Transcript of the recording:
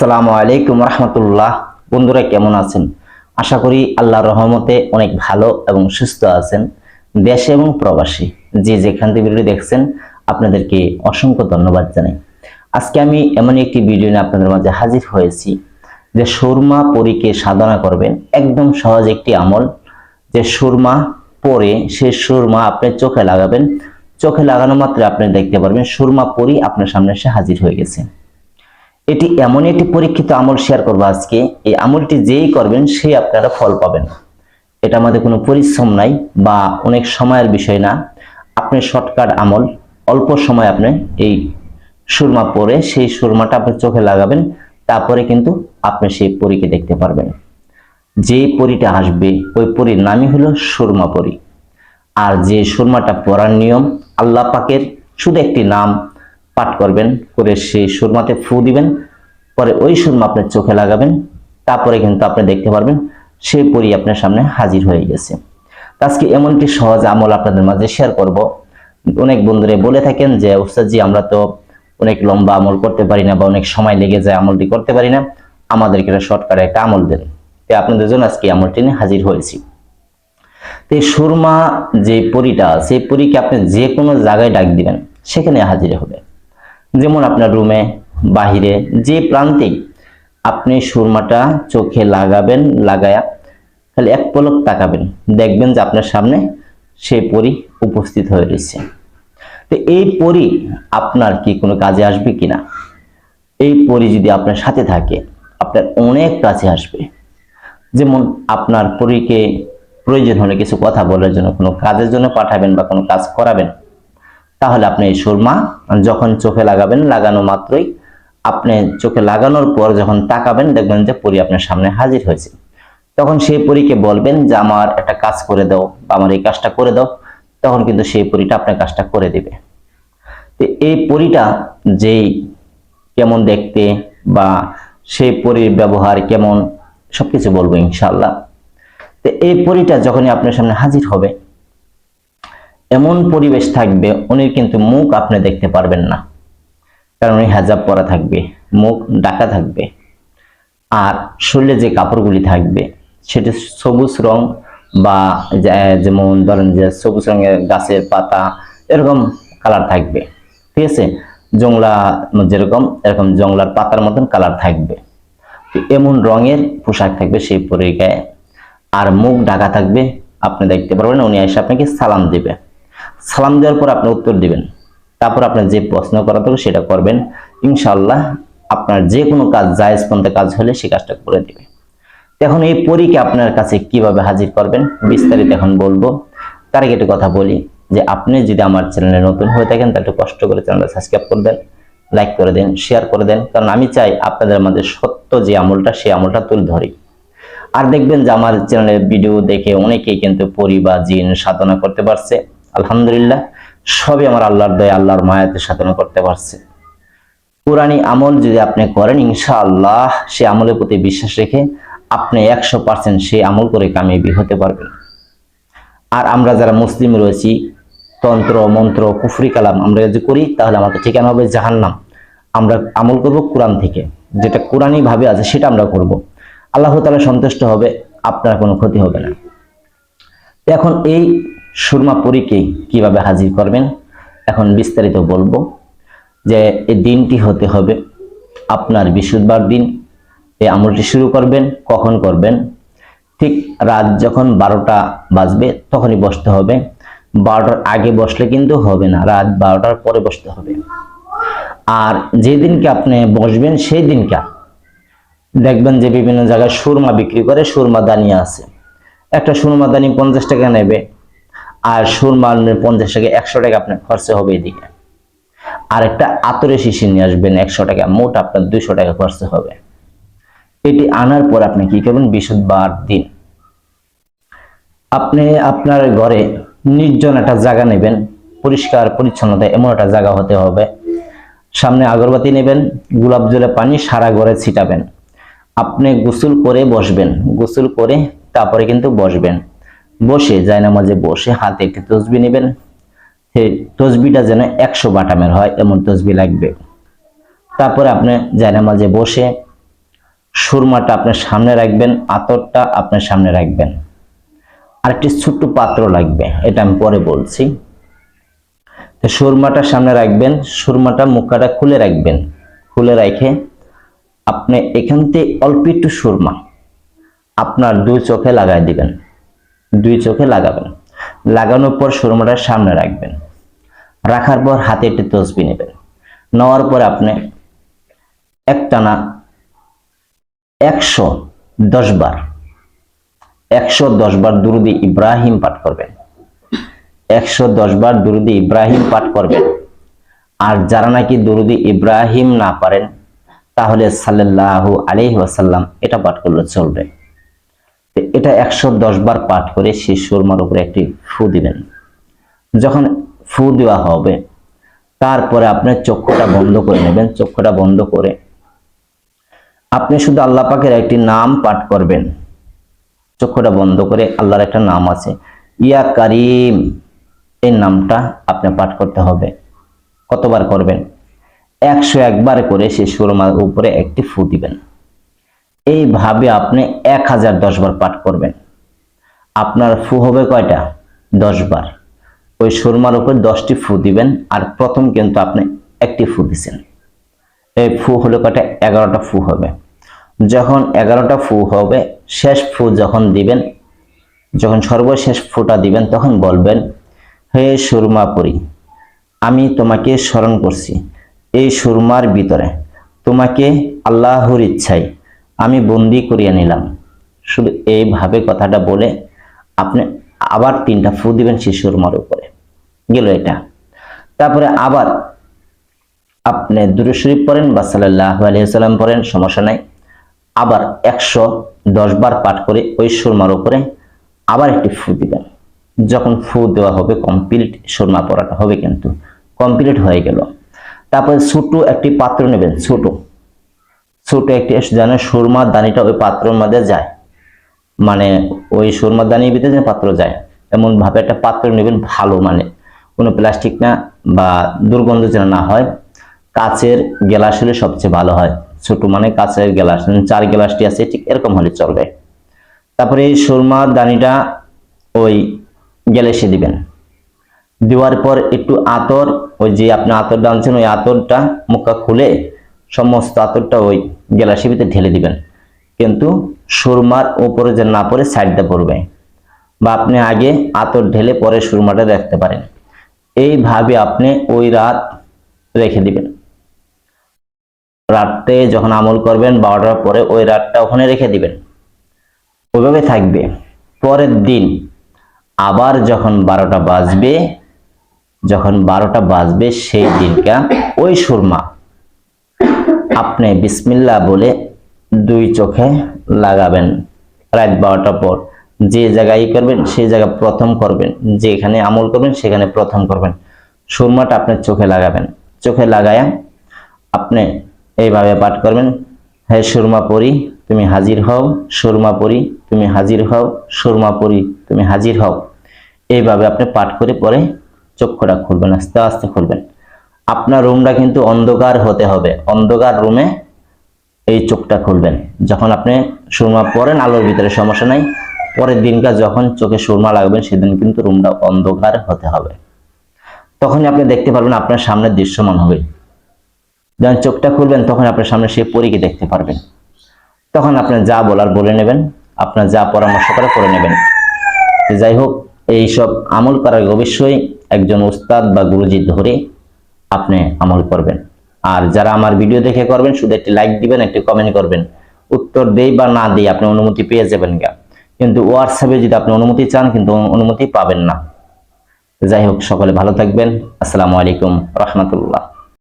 আসসালামু আলাইকুম রহমতুল্লাহ। বন্ধুরা কেমন আছেন? আশা করি আল্লাহর রহমতে অনেক ভালো এবং সুস্থ আছেন দেশে এবং প্রবাসী। যে যেখান থেকে ভিডিও দেখছেন, আপনাদেরকে অসংখ্য ধন্যবাদ জানাই। আজকে আমি এমন একটি ভিডিও নিয়ে আপনাদের মাঝে হাজির হয়েছি যে সুরমা পরীকে সাধনা করবেন একদম সহজ একটি আমল যে সুরমা পরে সে সুরমা আপনি চোখে লাগাবেন। চোখে লাগানো মাত্র আপনি দেখতে পারবেন সুরমা পরি আপনার সামনে এসে হাজির হয়ে গেছে। এটি এমন একটি পরীক্ষিত আমল শেয়ার করব আজকে। এই আমলটি যেই করবেন সেই আপনারা ফল পাবেন। এটা আমাদের কোনো পরিশ্রম নাই বা অনেক সময়ের বিষয় না। আপনি শর্টকাট আমল, অল্প সময় আপনি এই সুরমা পরে সেই সুরমাটা আপনি চোখে লাগাবেন, তারপরে কিন্তু আপনি সেই পরীকে দেখতে পারবেন। যে পরীটা আসবে, ওই পরীর নামই হলো সুরমা পরী। আর যে সুরমাটা পরার নিয়ম, আল্লাহ পাকের শুধু একটি নাম পাঠ করবেন, করে সেই সুরমাতে ফু দিবেন, পরে ওই সুরমা আপনার চোখে লাগাবেন, তারপরে কিন্তু আপনি দেখতে পারবেন সেই পরি আপনার সামনে হাজির হয়ে গেছে। তো আজকে এমনটি সহজ আমল আপনাদের মাঝে শেয়ার করব? অনেক বন্ধুরে বলে থাকেন যে, উস্তাদজি, আমরা তো অনেক লম্বা আমল করতে পারি না বা অনেক সময় লেগে যায় আমলটি করতে পারি না। আমাদেরকে একটা শর্টকাটে একটা আমল দেন। তাই আপনাদের জন্য আজকে আমলটি নিয়ে হাজির হয়েছি। তো এই সুরমা যে পরিটা, সেই পরীকে আপনি যে কোনো জায়গায় ডাক দিবেন, সেখানে হাজির হবে যেমন আপনার রুমে বাহিরে, যে প্রান্তেই আপনি সুরমাটা চোখে লাগাবেন, লাগায়া খালি এক পলক তাকাবেন, দেখবেন যে আপনার সামনে সে পরি উপস্থিত হয়ে রয়েছে। তো এই পরি আপনার কি কোনো কাজে আসবে কিনা? এই পরি যদি আপনার সাথে থাকে, আপনার অনেক কাছে আসবে। যেমন আপনার পরীকে প্রয়োজন হলে কিছু কথা বলার জন্য, কোনো কাজের জন্য পাঠাবেন বা কোনো কাজ করাবেন তাহলে আপনি এই সুরমা যখন চোখে লাগাবেন, লাগানো মাত্রই আপনি চোখে লাগানোর পর যখন তাকাবেন, দেখবেন যে পরি আপনার সামনে হাজির হয়েছে। তখন সেই পরীকে বলবেন যে, আমার একটা কাজ করে দাও বা আমার এই কাজটা করে দাও। তখন কিন্তু সেই পরীটা আপনার কাজটা করে দিবে। তো এই পরীটা যেই কেমন দেখতে বা সেই পরীর ব্যবহার কেমন, সবকিছু বলব ইনশাল্লাহ তো এই পরীটা যখনই আপনার সামনে হাজির হবে এমন পরিবেশ থাকবে, উনি কিন্তু মুখ আপনি দেখতে পারবেন না। কারণ উনি হেজাব পরা থাকবে, মুখ ডাকা থাকবে। আর শরীরে যে কাপড়গুলি থাকবে, সেটি সবুজ রং বা যেমন ধরেন যে সবুজ রঙের গাছের পাতা, এরকম কালার থাকবে। ঠিক আছে? জংলা যেরকম, এরকম জংলার পাতার মতন কালার থাকবে। এমন রঙের পোশাক থাকবে সেই গায়ে আর মুখ ঢাকা থাকবে, আপনি দেখতে পারবেন, উনি এসে আপনাকে সালাম দিবে। সালাম দেওয়ার পর আপনি উত্তর দিবেন। তারপর আপনার যে প্রশ্ন করা থাকবে সেটা করবেন। ইনশাল্লাহ আপনার যে কোনো কাজ, জায়েজ পন্থে কাজ হলে সে কাজটা করে দিবে। এখন এই পরীকে আপনার কাছে কীভাবে হাজির করবেন, বিস্তারিত এখন বলব। তার আগে একটা কথা বলি যে আপনি যদি আমার চ্যানেলে নতুন হয়ে থাকেন, তাহলে একটু কষ্ট করে চ্যানেলটা সাবস্ক্রাইব করে দেন, লাইক করে দেন, শেয়ার করে দেন। কারণ আমি চাই আপনাদের মাঝে সত্য যে আমলটা, সেই আমলটা তুলে ধরি। আর দেখবেন যে আমার চ্যানেলের ভিডিও দেখে অনেকেই কিন্তু পরি বা জিন সাধনা করতে পারছে। আলহামদুলিল্লাহ, সবই আমার আল্লাহর দয়া, আল্লাহর মায়াতে সাধনা করতে পারছে। পুরানি আমল যদি আপনি করেন, ইনশাআল্লাহ সে আমলের প্রতি বিশ্বাস রেখে আপনি একশো পার্সেন্ট সেই আমল করে কামিয়াবি হতে পারবেন। আর আমরা যারা মুসলিম রয়েছি, তন্ত্র, মন্ত্র, কুফরি কালাম আমরা যদি করি, তাহলে আমাদের ঠিকানা হবে জাহান্নাম। আমরা আমল করব কোরআন থেকে। যেটা কোরআনই ভাবে আছে, সেটা আমরা করব। আল্লাহ তাআলা সন্তুষ্ট হবে, আপনার কোনো ক্ষতি হবে না। এখন এই সুরমা পরীকে কীভাবে হাজির করবেন? এখন বিস্তারিত বলব যে এই দিনটি হতে হবে আপনার বৃহস্পতিবার দিন। এই আমলটি শুরু করবেন, কখন করবেন? ঠিক রাত যখন বারোটা বাজবে তখনই বসতে হবে। বারোটার আগে বসলে কিন্তু হবে না, রাত বারোটার পরে বসতে হবে। আর যেদিনকে আপনি বসবেন সেই দিনকে দেখবেন যে বিভিন্ন জায়গায় সুরমা বিক্রি করে সুরমা দানি আছে। একটা সুরমা দানি পঞ্চাশ টাকা নেবে আর সুরমা পঞ্চাশ টাকা, একশো টাকা আপনার খরচা হবে এদিকে। আর একটা আতরে শিশি নিয়ে আসবেন একশো টাকা, মোট আপনার দুইশো টাকা খরচা হবে। এটি আনার পর আপনি কি করবেন? বৃহস্পতিবার দিন। আপনি আপনার ঘরে নির্জন একটা জায়গা নেবেন, পরিষ্কার, পরিচ্ছন্নতা এমন একটা জায়গা হতে হবে। সামনে আগরবাতি নেবেন, গোলাপ জলে পানি সারা ঘরে ছিটাবেন। আপনি গোসল করে বসবেন, গোসল করে তারপরে কিন্তু বসবেন। বসে, জায়নামাজে বসে হাতে একটি তসবি নেবেন। সেই তসবিটা যেন একশো বাটামের হয়, এমন তসবি লাগবে। তারপরে আপনি জায়নামাজে বসে সুরমাটা আপনার সামনে রাখবেন, আতরটা আপনার সামনে রাখবেন। আরেকটি ছোট্ট পাত্র লাগবে, এটা আমি পরে বলছি। তো সুরমাটা সামনে রাখবেন, সুরমাটা মুখাটা খুলে রাখবেন। খুলে রেখে আপনি এখান থেকে অল্প একটু সুরমা আপনার দুই চোখে লাগাই দিবেন। দুই চোখে লাগাবেন। লাগানোর পর সুরমাটা সামনে রাখবেন। রাখার পর হাতে একটি তসবি নেবেন। নেওয়ার পর আপনি একটানা একশো দশ বার, একশো দশ বার দুরুদি ইব্রাহিম পাঠ করবেন। একশো দশ বার দুরুদি ইব্রাহিম পাঠ করবেন। আর যারা নাকি দুরুদি ইব্রাহিম না পারেন, তাহলে সাল্লাল্লাহু আলাইহি ওয়াসাল্লাম এটা পাঠ করলে চলবে। এটা একশো দশ বার পাঠ করে সেই সুরমার উপরে একটি ফু দিবেন যখন ফু দেওয়া হবে, তারপরে আপনি চক্ষুটা বন্ধ করে নেবেন। চক্ষুটা বন্ধ করে আপনি শুধু আল্লাহ পাকের একটি নাম পাঠ করবেন। চক্ষুটা বন্ধ করে আল্লাহর একটা নাম আছে। ইয়া কারিম, এই নামটা আপনি পাঠ করতে হবে। কতবার করবেন? একশো একবার করে সেই সুরমার উপরে একটি ফু দিবেন। এইভাবে আপনি এক হাজার দশ বার পাঠ করবেন। আপনার ফু হবে কয়টা? দশ বার। ওই সুরমার উপর দশটি ফু দিবেন আর প্রথম কিন্তু আপনি একটি ফু দিছেন। এই ফু হলো কয়টা? এগারোটা ফু হবে। যখন এগারোটা ফু হবে, শেষ ফু যখন দিবেন, যখন সর্বশেষ ফুটা দিবেন, তখন বলবেন, হে সুরমাপুরী আমি তোমাকে স্মরণ করছি। এই সুরমার ভিতরে তোমাকে আল্লাহর ইচ্ছায় আমি বন্দি করিয়া নিলাম। শুধু এইভাবে কথাটা বলে আপনি আবার তিনটা ফু দিবেন সেই সুরমার উপরে। গেল এটা। তারপরে আবার আপনি দুরু শরীফ পড়েন বা সাল্লাহ আলহিহাল্লাম পড়েন, সমস্যা নাই। আবার একশো দশ বার পাঠ করে ওই সুরমার উপরে আবার একটি ফু দিবেন। যখন ফু দেওয়া হবে কমপ্লিট, সুরমা পড়াটা হবে কিন্তু কমপ্লিট হয়ে গেল। তারপরে ছোট একটি পাত্র নেবেন, ছোট। ছোট একটি যেন সুরমার দানিটা ওই পাত্রের মধ্যে যায়। মানে ওই সুরমার দানির ভিতরে যে পাত্র যায়। এমন ভাবে একটা পাত্র নেবেন ভালো মানে। কোনো প্লাস্টিক না বা দুর্গন্ধ যেন না হয়। কাচের গ্লাস হলে সবচেয়ে ভালো হয়। ছোট মানে কাচের গ্লাস। চার গ্লাসটি আছে, ঠিক এরকম হলে চলবে। তারপরে এই সুরমার দানিটা ওই গ্যালেসে দিবেন। দেওয়ার পর একটু আতর, ওই যে আপনি আতরটা আনছেন ওই আতরটা মুখা খুলে সমস্ত আতরটা ওই ভিতরে ঢেলে দিবেন। কিন্তু সুরমার উপরে যে না পড়ে সাইডটা পড়বে। বা আপনি আগে আতর ঢেলে পরে সুরমাটা রাখতে পারেন। এইভাবে আপনি ওই রাত রেখে দিবেন। রাতে যখন আমল করবেন বারোটার পরে ওই রাতটা ওখানে রেখে দিবেন। ওইভাবে থাকবে। পরের দিন আবার যখন বারোটা বাজবে, যখন বারোটা বাজবে সেই দিনটা ওই সুরমা আপনি বিসমিল্লা বলে দুই চোখে লাগাবেন। রাত বারোটা পর যে জায়গায় করবেন, সেই জায়গা প্রথম করবেন। যেখানে আমল করবেন, সেখানে প্রথম করবেন। সুরমাটা আপনার চোখে লাগাবেন। চোখে লাগায়া আপনি এইভাবে পাঠ করবেন, হে সুরমা পরি, তুমি হাজির হও। সুরমা পরি, তুমি হাজির হও। সুরমা পরি, তুমি হাজির হও। এইভাবে আপনি পাঠ করে পরে চক্ষুটা খুলবেন, আস্তে আস্তে খুলবেন। আপনার রুমটা কিন্তু অন্ধকার হতে হবে। অন্ধকার রুমে এই চোখটা খুলবেন। যখন আপনি সুরমা পরেন আলোর ভিতরে সমস্যা নাই। পরের দিনকার যখন চোখে সুরমা লাগবেন, সেদিন কিন্তু রুমটা অন্ধকার হতে হবে। তখনই আপনি দেখতে পারবেন আপনার সামনে দৃশ্যমান হবে। যখন চোখটা খুলবেন, তখন আপনার সামনে সেই পরীকে দেখতে পারবেন। তখন আপনি যা বলার বলে নেবেন, আপনার যা পরামর্শ করে করে নেবেন। যাই হোক, এইসব আমল করার অবশ্যই একজন উস্তাদ বা গুরুজি ধরে আপনি আমল করবেন। আর যারা আমার ভিডিও দেখে করবেন, শুধু একটি লাইক দিবেন, একটি কমেন্ট করবেন। উত্তর দেই বা না দিই আপনি অনুমতি পেয়ে যাবেন গা। কিন্তু হোয়াটসঅ্যাপে যদি আপনি অনুমতি চান, কিন্তু অনুমতি পাবেন না। যাই হোক, সকলে ভালো থাকবেন। আসসালামু আলাইকুম রহমতুল্লাহ।